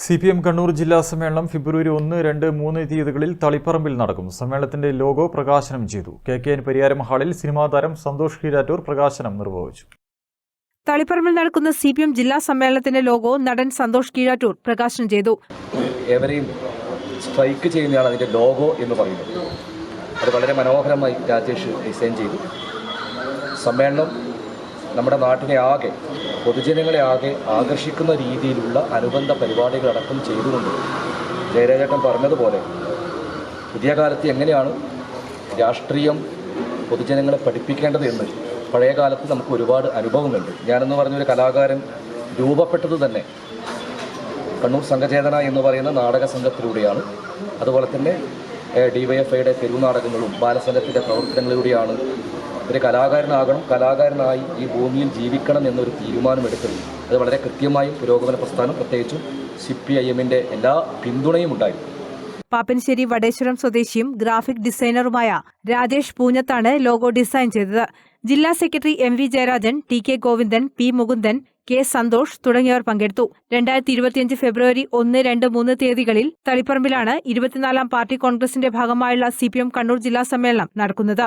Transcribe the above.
C P M Kannur ജില്ലാ സമ്മേളനം ഫെബ്രുവരി ഒന്ന് രണ്ട് മൂന്ന് തീയതികളിൽ തളിപ്പറമ്പിൽ നടക്കും. സമ്മേളനത്തിന്റെ ലോഗോ പ്രകാശനം ചെയ്തു. കെ കെ എൻ പരിയാരം ഹാളിൽ സിനിമാ താരം സന്തോഷ് കീരാറ്റൂർ പ്രകാശനം നിർവഹിച്ചു. തളിപ്പറമ്പിൽ നടക്കുന്ന സി പി എം ജില്ലാ സമ്മേളനത്തിന്റെ ലോഗോ നടൻ സന്തോഷ് കീഴാറ്റൂർ പ്രകാശനം ചെയ്തു. എവരെയും സ്ട്രൈക്ക് ചെയ്യുന്നതാണ് അതിന്റെ ലോഗോ എന്ന് പറയുന്നത്. അത് വളരെ മനോഹരമായി രാജേഷ് ഡിസൈൻ ചെയ്തു. സമ്മേളനം നമ്മുടെ നാട്ടിനെ ആകെ പൊതുജനങ്ങളെ ആകെ ആകർഷിക്കുന്ന രീതിയിലുള്ള അനുബന്ധ പരിപാടികളടക്കം ചെയ്തുകൊണ്ട് ജയരാജേട്ടൻ പറഞ്ഞതുപോലെ പുതിയ കാലത്ത് എങ്ങനെയാണ് രാഷ്ട്രീയം പൊതുജനങ്ങളെ പഠിപ്പിക്കേണ്ടത് എന്ന് പഴയ കാലത്ത് നമുക്ക് ഒരുപാട് അനുഭവമുണ്ട് ഞാനെന്ന് പറഞ്ഞൊരു കലാകാരൻ രൂപപ്പെട്ടത് തന്നെ കണ്ണൂർ സംഘചേതന എന്ന് പറയുന്ന നാടക സംഘത്തിലൂടെയാണ്. അതുപോലെ തന്നെ ഡി വൈ എഫ് ഐയുടെ തെരുവ് നാടകങ്ങളും ബാലസംഘത്തിന്റെ പ്രവർത്തനങ്ങളിലൂടെയാണ് ഒരു കലാകാരനാകണം കലാകാരനായി ഈ ഭൂമിയിൽ ജീവിക്കണം എന്നൊരു തീരുമാനമെടുത്തത്. അത് വളരെ കൃത്യമായും പുരോഗമന പ്രസ്ഥാനം പ്രത്യേകിച്ചും സി പി ഐ എമ്മിന്റെ എല്ലാ പിന്തുണയും ഉണ്ടായിരുന്നു. പാപ്പൻശ്ശേരി വടേശ്വരം സ്വദേശിയും ഗ്രാഫിക് ഡിസൈനറുമായ രാജേഷ് പൂഞ്ഞത്താണ് ലോഗോ ഡിസൈൻ ചെയ്തത്. ജില്ലാ secretary M V Jayarajan T K Govindan P Mukundan K Santhosh തുടങ്ങിയവർ പങ്കെടുത്തു. രണ്ടായിരത്തി ഇരുപത്തിയഞ്ച് ഫെബ്രുവരി ഒന്ന് രണ്ട് മൂന്ന് തീയതികളിൽ തളിപ്പറമ്പിലാണ് ഇരുപത്തിനാലാം പാർട്ടി കോൺഗ്രസിന്റെ ഭാഗമായുള്ള സി കണ്ണൂർ ജില്ലാ സമ്മേളനം നടക്കുന്നത്.